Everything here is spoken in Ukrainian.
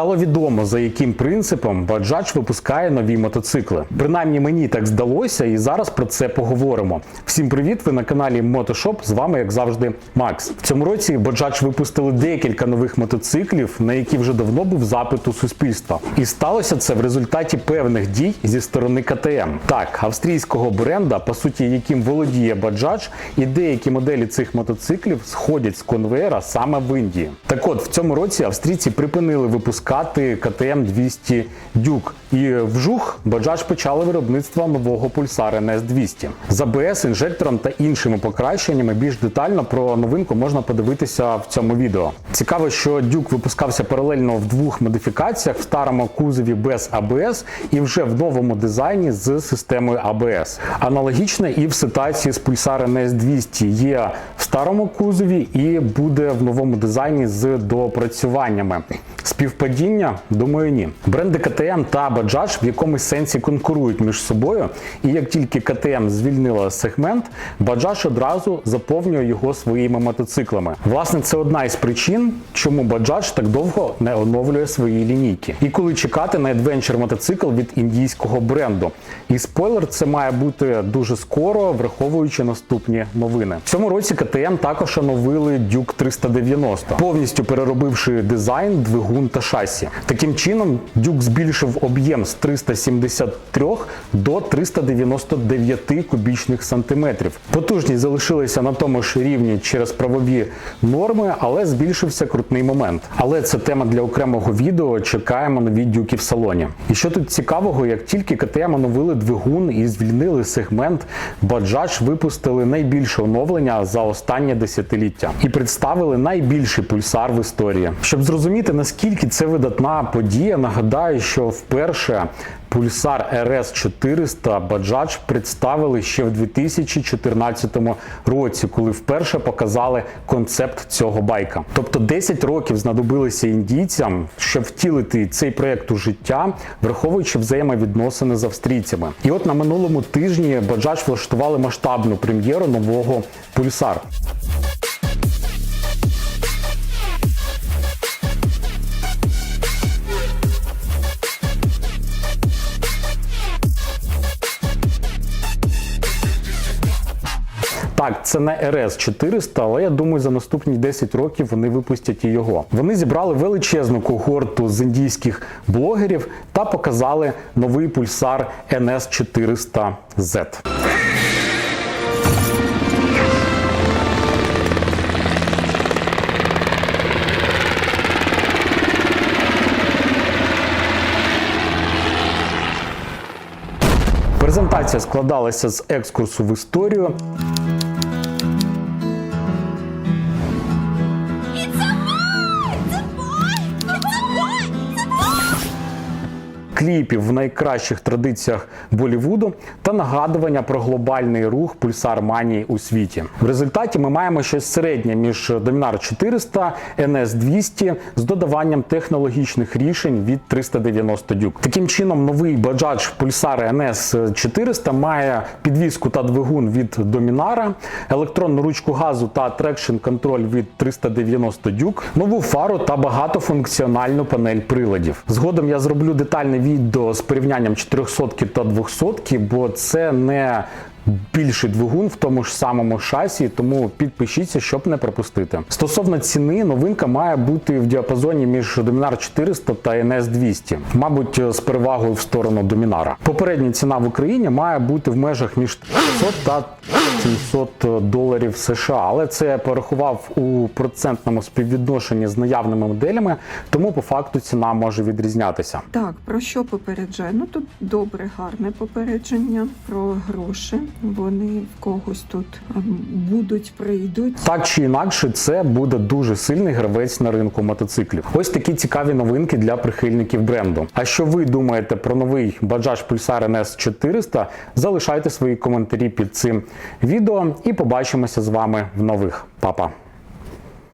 Стало відомо, за яким принципом Bajaj випускає нові мотоцикли. Принаймні мені так здалося, і зараз про це поговоримо. Всім привіт! Ви на каналі Мотошоп. З вами, як завжди, Макс. В цьому році Bajaj випустили декілька нових мотоциклів, на які вже давно був запит у суспільства. І сталося це в результаті певних дій зі сторони КТМ. Так, австрійського бренда, по суті, яким володіє Bajaj, і деякі моделі цих мотоциклів сходять з конвейера саме в Індії. Так от в цьому році австрійці припинили випускати КТМ 200 Duke. І вжух Bajaj почали виробництво нового пульсара NS 200 з ABS, інжектором та іншими покращеннями. Більш детально про новинку можна подивитися в цьому відео. Цікаво, що Duke випускався паралельно в двох модифікаціях: в старому кузові без ABS і вже в новому дизайні з системою ABS. Аналогічно і в ситуації з пульсар NS 200 є в старому кузові і буде в новому дизайні з доопрацюваннями. Співпадіння? Думаю, ні. Бренди КТМ та Bajaj в якомусь сенсі конкурують між собою, і як тільки КТМ звільнила сегмент, Bajaj одразу заповнює його своїми мотоциклами. Власне, це одна із причин, чому Bajaj так довго не оновлює свої лінійки. І коли чекати на адвенчер мотоцикл від індійського бренду. І спойлер, це має бути дуже скоро, враховуючи наступні новини. В цьому році КТМ також оновили Duke 390, повністю переробивши дизайн, двигун та шасі. Таким чином, Duke збільшив об'єм з 373 до 399 кубічних сантиметрів. Потужність залишилася на тому ж рівні через правові норми, але збільшився крутний момент. Але це тема для окремого відео. Чекаємо нові дюки в салоні. І що тут цікавого, як тільки КТМ оновили двигун і звільнили сегмент, Bajaj випустили найбільше оновлення за останнє десятиліття і представили найбільший пульсар в історії. Щоб зрозуміти наскільки це видатна подія, нагадаю, що вперше Пульсар RS 400 Bajaj представили ще в 2014 році, коли вперше показали концепт цього байка. Тобто 10 років знадобилося індійцям, щоб втілити цей проект у життя, враховуючи взаємовідносини з австрійцями. І от на минулому тижні Bajaj влаштували масштабну прем'єру нового пульсар. Так, це не RS 400, але я думаю, за наступні 10 років вони випустять і його. Вони зібрали величезну когорту з індійських блогерів та показали новий пульсар NS 400 Z. Презентація складалася з екскурсу в історію. Кліпів в найкращих традиціях Болівуду та нагадування про глобальний рух пульсар манії у світі. В результаті ми маємо щось середнє між Dominar 400 NS 200 з додаванням технологічних рішень від 390 Duke. Таким чином, новий Bajaj Pulsar NS 400 має підвіску та двигун від Dominar, електронну ручку газу та трекшн контроль від 390 Duke, нову фару та багатофункціональну панель приладів. Згодом я зроблю детальне відео з порівнянням 400 та 200, бо це не більший двигун в тому ж самому шасі, тому підпишіться, щоб не пропустити. Стосовно ціни, новинка має бути в діапазоні між Dominar 400 та NS 200, мабуть, з перевагою в сторону Домінара. Попередня ціна в Україні має бути в межах між 500 та 700 доларів США, але це я порахував у процентному співвідношенні з наявними моделями, тому по факту ціна може відрізнятися. Так, про що попереджає? Ну тут добре, гарне попередження про гроші. Вони в когось тут будуть, прийдуть. Так чи інакше, це буде дуже сильний гравець на ринку мотоциклів. Ось такі цікаві новинки для прихильників бренду. А що ви думаєте про новий Bajaj Pulsar NS 400? Залишайте свої коментарі під цим відео і побачимося з вами в нових. Па-па!